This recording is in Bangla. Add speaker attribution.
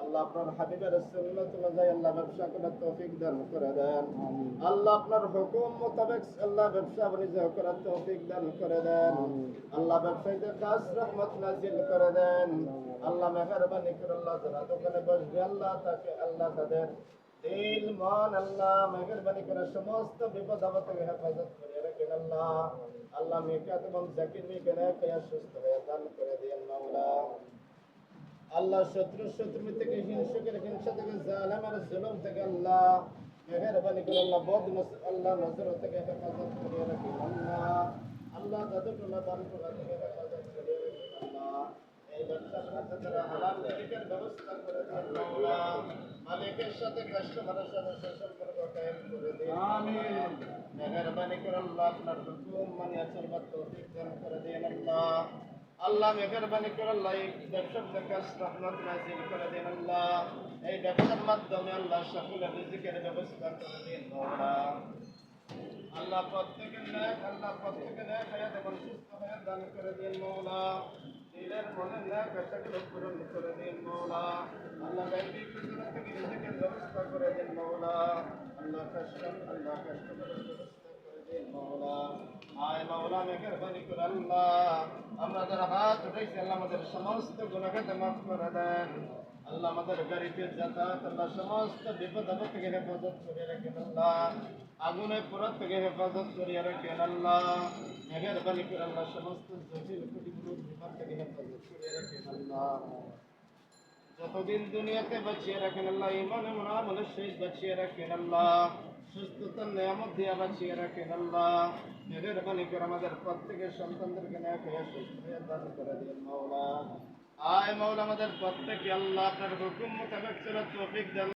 Speaker 1: আল্লাহ আপনার হাবিবের সুন্নাত অনুযায়ী আল্লাহ ব্যবসা করার তৌফিক দান করে দেন। আল্লাহ আপনার হুকুম মোতাবেক আল্লাহ ব্যবসা বাণিজ্য করার তৌফিক দান করে দেন। আল্লাহ ব্যবসায়ীদের কাজ রহমত নাজিল করে দেন। আল্লাহ মেহরবানি করে আল্লাহ যারা দোকানে বসবে আল্লাহ তাকে আল্লাহ তাদের দিল মন আল্লাহ মেহরবানি করে সমস্ত বিপদ আপদ থেকে হেফাজত করে রাখেন আল্লাহ। আল্লাহ মেকাত এবং জাকির সুস্থ হয়ে দান করে দিন মাওলা। আল্লাহ শত্রু শত্রু থেকে হিংসকের হিংসা থেকে জালেমের জুলুম থেকে আল্লাহ। মেহরবানি করে আল্লাহ বদ আল্লাহ নজর থেকে হেফাজত করে রাখেন আল্লাহ আল্লাহ জাদুটুল্লাহ দান করা থেকে হেফাজত করে রাখেন আল্লাহ। এই ব্যবসার মধ্যে তারা হালাল রিজিকের ব্যবস্থা করে দিন মাওলা মালিকের সাথে কাস্টমারের সাথে সুসম্পর্ক কায়েম করে দিন আমিন। মেহরবানি করে আল্লাহ আপনার হুকুম তৌফিক দান করে দিন আল্লাহ। আল্লাহ মেহরবানি করে আল্লাহ এই ব্যবসার থেকে রহমত নাজিল করে দিন আল্লাহ। এই ব্যবসার মাধ্যমে আল্লাহ সকলের রিজিকের ব্যবস্থা করে দিন আল্লাহ প্রত্যেকের ন্যাক আল্লাহ প্রত্যেকের ন্যাক হায়াত এবং সুস্থ হায়াত দান করে দিন, মৌলা। দিলের মনের ন্যাক আশাগুলো পূরণ করে দিন, মৌলা। আল্লাহ গাইবি থেকে রিজিকের ব্যবস্থা করে দিন, মৌলা। আল্লাহ কষ্ট আল্লাহ কষ্ট করার ব্যবস্থা করে দিন, মৌলা। আমরা যারা হাত উঠাইছি, আল্লাহ আমাদের সমস্ত গুণাখাতে মাফ করে দেন। আল্লাহ আমাদের গাড়িতে যাতায়াত, আল্লাহ সমস্ত বিপদ আপদ থেকে হেফাজত করে রাখেন, আল্লাহ। আগুনের পুরত থেকে হেফাজত করিয়া রাখেন, আল্লাহ। মেহরবানি করে আল্লাহ সমস্ত জটিল থেকে হেফাজত করিয়া রাখেন, আল্লাহ। যতদিন দুনিয়াতে বাঁচিয়ে রাখেন আল্লাহ ইমান এমন আমলের শেষ বাঁচিয়ে রাখেন আল্লাহ। সুস্থতার নিয়ামত দিয়া বাঁচিয়ে রাখেন আল্লাহ। করে আমাদের প্রত্যেকের সন্তানদেরকে ন্যায় হয়ে, সুস্থ দান করে দিন মাওলা। আয় মাওলা, আমাদের প্রত্যেকে আল্লাহ আপনার হুকুম মোতাবেক চলে